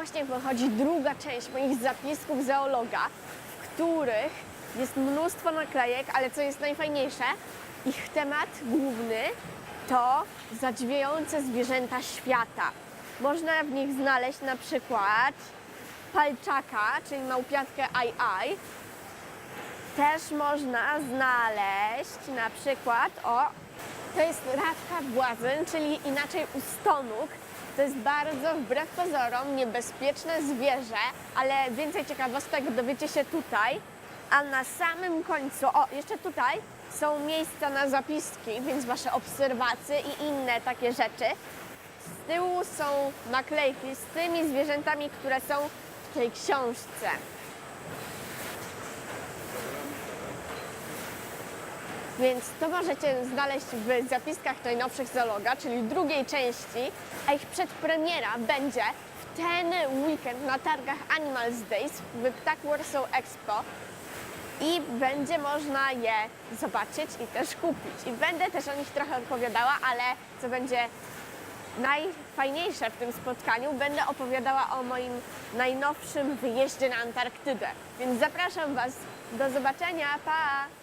właśnie wychodzi druga część moich zapisków zoologa, w których jest mnóstwo naklejek, ale co jest najfajniejsze, ich temat główny to zadziwiające zwierzęta świata. Można w nich znaleźć na przykład palczaka, czyli małpiatkę ai-ai. Też można znaleźć na przykład, o, to jest rawka błazen, czyli inaczej ustonuk. To jest bardzo, wbrew pozorom, niebezpieczne zwierzę, ale więcej ciekawostek dowiecie się tutaj. A na samym końcu, o, jeszcze tutaj są miejsca na zapiski, więc wasze obserwacje i inne takie rzeczy. Z tyłu są naklejki z tymi zwierzętami, które są w tej książce. Więc to możecie znaleźć w zapiskach najnowszych zoologa, czyli drugiej części, a ich przedpremiera będzie w ten weekend na targach Animals Days w Ptak Warsaw Expo i będzie można je zobaczyć i też kupić. I będę też o nich trochę opowiadała, ale co będzie najfajniejsze w tym spotkaniu, będę opowiadała o moim najnowszym wyjeździe na Antarktydę. Więc zapraszam Was. Do zobaczenia. Pa!